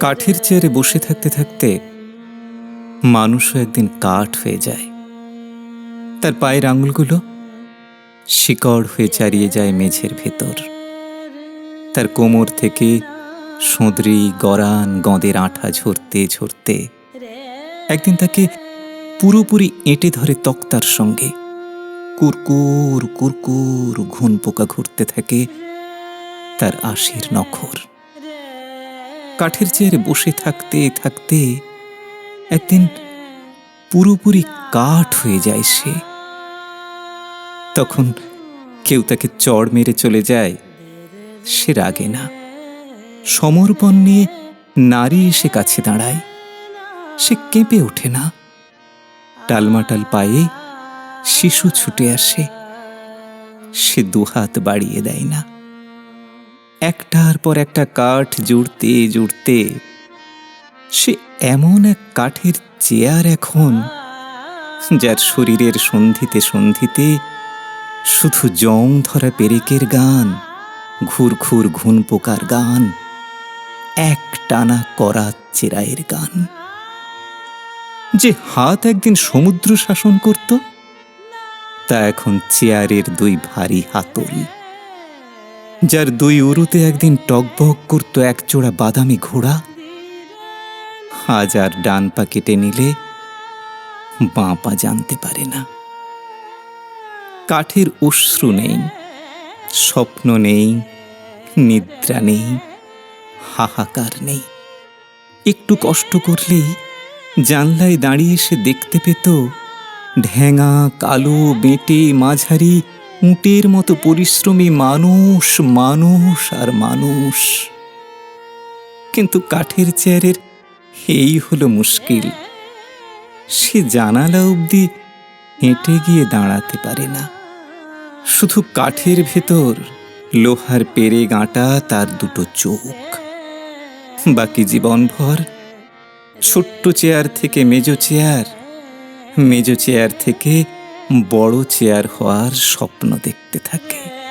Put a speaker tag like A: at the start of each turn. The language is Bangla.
A: কাঠের চেয়ারে বসে থাকতে থাকতে মানুষও একদিন কাঠ হয়ে যায়। তার পায়ের আঙুলগুলো শিকড় হয়ে চারিয়ে যায় মেঝের ভেতর। তার কোমর থেকে সোঁদরি গরান গঁদের আঠা ঝরতে ঝরতে একদিন তাকে পুরোপুরি এঁটে ধরে তক্তার সঙ্গে। কুরকুর কুরকুর, ঘুন পোকা ঘুরতে থাকে তার আশির নখর। কাঠের চেয়ারে বসে থাকতে থাকতে একদিন পুরোপুরি কাঠ হয়ে যায় সে। তখন কেউ তাকে চড় মেরে চলে যায়, সে রাগে না। সমর্পণ নিয়ে নারী এসে কাছে দাঁড়ায়, সে কেঁপে ওঠে না। টালমাটাল পায়ে শিশু ছুটে আসে, সে দুহাত বাড়িয়ে দেয় না। একটার পর একটা কাঠ জুড়তে জুড়তে সে এমন এক কাঠের চেয়ার এখন যার শরীরের সন্ধিতে সন্ধিতে শুধু জং ধরা পেরেকের গান, ঘুর ঘুর ঘুন পোকার গান, এক টানা করা চেরায়ের গান। যে হাত একদিন সমুদ্র শাসন করত, তা এখন চেয়ারের দুই ভারী হাতল যার দুই উরুতে একদিন টকবক করত একচোড়া বাদামি ঘোড়া হাজার ডান পা কেটে নিলে বাঁ পা জানতে পারে না। কাঠের অশ্রু নেই, স্বপ্ন নেই, নিদ্রা নেই, হাহাকার নেই। একটু কষ্ট করলেই জানলায় দাঁড়িয়ে সে দেখতে পেত ঢ্যাঙা কালো, বেঁটে, মাঝারি উটের মতো পরিশ্রমী মানুষ মানুষ আর মানুষ। কিন্তু কাঠের চেয়ারের এই হলো মুশকিল। সে জানালা অবধি হেঁটে গিয়ে দাঁড়াতে পারে না। শুধু কাঠের ভেতর লোহার পেরে গাঁটা তার দুটো চোখ। বাকি জীবনভর ছোট্ট চেয়ার থেকে মেজো চেয়ার মেজো চেয়ার থেকে বড় চেয়ার হওয়ার স্বপ্ন দেখতে থাকে।